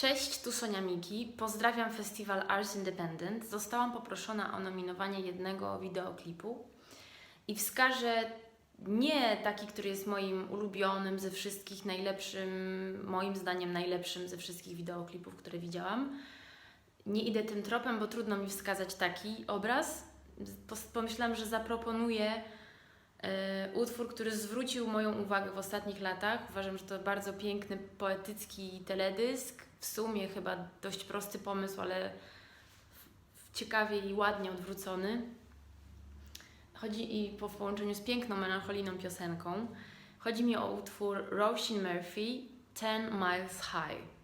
Cześć, tu Sonia Miki. Pozdrawiam festiwal Arts Independent. Zostałam poproszona o nominowanie jednego wideoklipu i wskażę nie taki, który jest moim ulubionym ze wszystkich, najlepszym, moim zdaniem najlepszym ze wszystkich wideoklipów, które widziałam. Nie idę tym tropem, bo trudno mi wskazać taki obraz. Pomyślałam, że zaproponuję utwór, który zwrócił moją uwagę w ostatnich latach. Uważam, że to bardzo piękny, poetycki teledysk. W sumie chyba dość prosty pomysł, ale ciekawie i ładnie odwrócony. Chodzi i po w połączeniu z piękną, melancholijną piosenką. Chodzi mi o utwór Roisin Murphy, Ten Miles High.